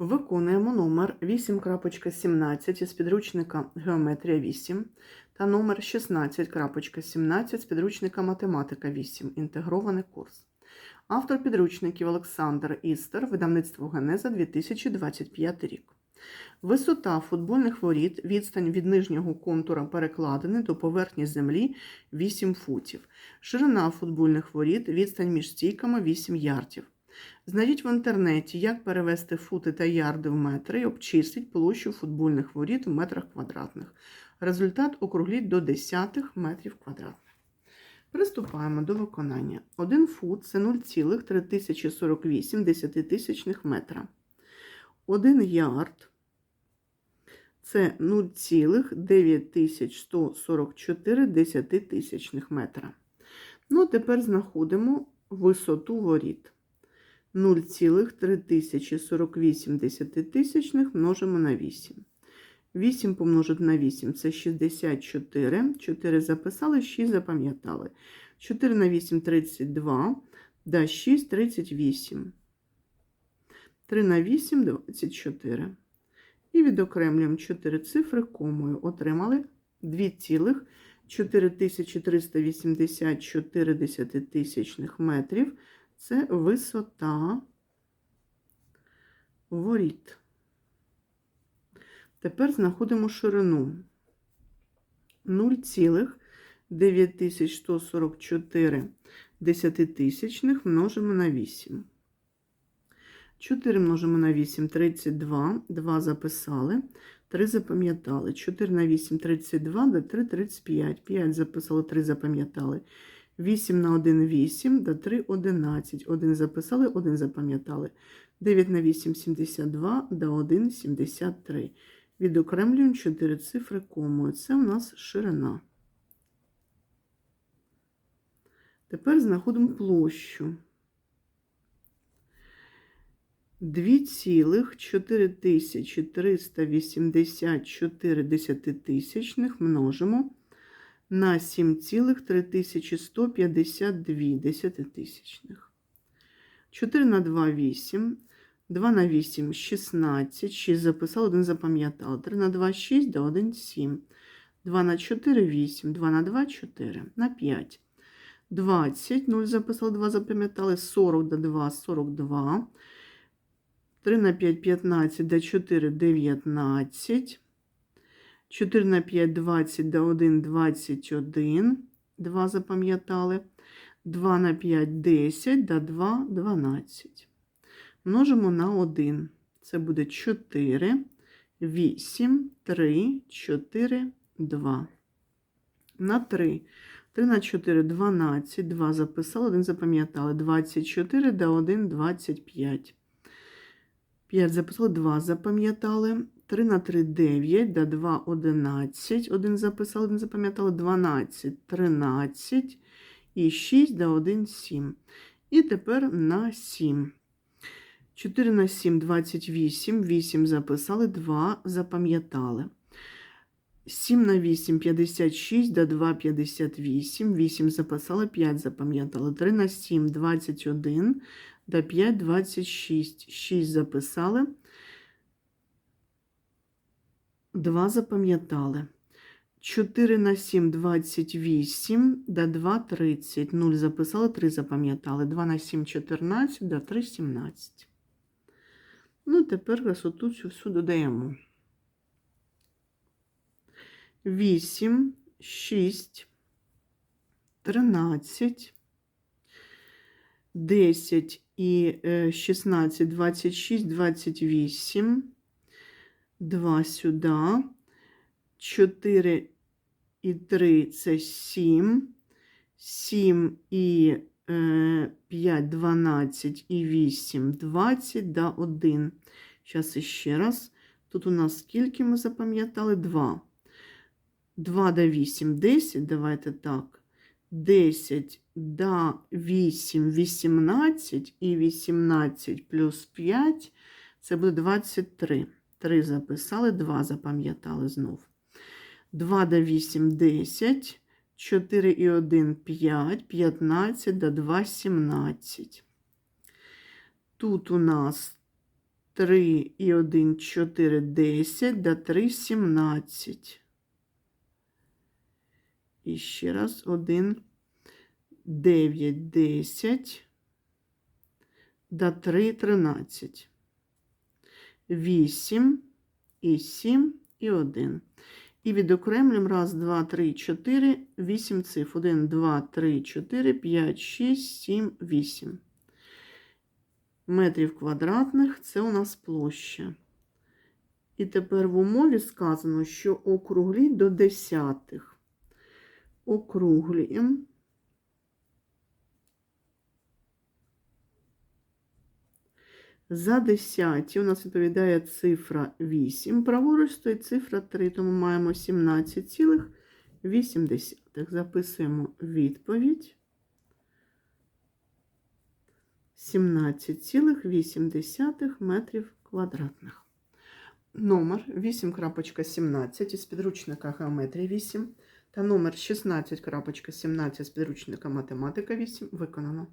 Виконуємо номер 8.17 із підручника Геометрія 8 та номер 16.17 з підручника Математика 8. Інтегрований курс. Автор підручників Олександр Істер, видавництво Генеза 2025 рік. Висота футбольних воріт, відстань від нижнього контура перекладини до поверхні землі 8 футів. Ширина футбольних воріт, відстань між стійками 8 ярдів. Знайдіть в інтернеті, як перевести фути та ярди в метри і обчисліть площу футбольних воріт в метрах квадратних. Результат округліть до десятих метрів квадратних. Приступаємо до виконання. 1 фут це 0,3048 десятитисячних метра. 1 ярд це 0,9144 десятитисячних метра. Ну, тепер знаходимо висоту воріт. 0,3048 десятитисячних множимо на 8. 8 помножити на 8 це 64. 4 записали, 6 запам'ятали. 4 на 8 32, да 6 38. 3 на 8 24. І відокремлюємо 4 цифри комою. Отримали 2,4384 десятитисячних метрів. Це висота воріт. Тепер знаходимо ширину 0,9144 десятитисячних множимо на 8. 4 множимо на 8 32, 2 записали, 3 запам'ятали. 4 на 8 32, до 3 35. 5 записали, 3 запам'ятали. 8 на 1 8, до 3 11. 1 записали, 1 запам'ятали. 9 на 8 72, до 1 73. Відокремлюємо 4 цифри комою. Це у нас ширина. Тепер знаходимо площу. 2,4384 десятитисячних множимо на 7,3152 десятитисячних. 4 на 2 – 8, 2 на 8 – 16, 6 записали, 1 запам'ятали, 3 на 2 – 6, да 1 – 7, 2 на 4 – 8, 2 на 2 – 4, на 5. 20, 0 записали, 2 запам'ятали, 40 до 2 – 42, 3 на 5 – 15, до 4 – 19, 4 на 5 – 20, до 1 – 21, 2 запам'ятали, 2 на 5 – 10, до 2 – 12. Множимо на 1. Це буде 4, 8, 3, 4, 2. На 3. 3 на 4 – 12, 2 записали, 1 запам'ятали. 24 до 1 – 25. 5 записали, 2 запам'ятали. 3 на 3 – 9, до 2 – 11, 1 записали, 1 запам'ятали. 12, 13 і 6 до 1 – 7. І тепер на 7. 4 на 7 – 28, 8 записали, 2 запам'ятали. 7 на 8 – 56, до 2 – 58, 8 записали, 5 запам'ятали. 3 на 7 – 21, до 5 – 26, 6 записали, 2 запам'ятали. 4 на 7 – 28, до 2 – 30, 0 записали, 3 запам'ятали. 2 на 7 – 14, до 3 – 17. Ну, тепер висоту цю всю додаємо. 8, 6, 13, 10 і 16, 26, 28, 2 сюди, 4 і 3 це 7, 7 і 5, 12 і 8, 20, да, 1. Зараз іще раз. Тут у нас скільки ми запам'ятали? 2. 2 до 8, 10, давайте так. 10 до 8, 18 і 18 плюс 5, це буде 23. 3 записали, 2 запам'ятали знов. 2 до 8, 10, 4 і 1 – 5, 15 до 2 – 17. Тут у нас 3 і 1, 4, 10, да 3, 17. І ще раз 1, 9, 10, да 3, 13. 8 і 7 і 1. І відокремлюємо 1, 2, 3, 4, 8 цифр. 1, 2, 3, 4, 5, 6, 7, 8. Метрів квадратних це у нас площа. І тепер в умові сказано, що округліть до десятих. Округлюємо. За десяті у нас відповідає цифра 8. Праворуч стоїть цифра 3, тому маємо 17,8. Записуємо відповідь. 17,8 метрів квадратних. Номер 8.17 із підручника Геометрія 8 та номер 16.17 з підручника Математика 8 виконано.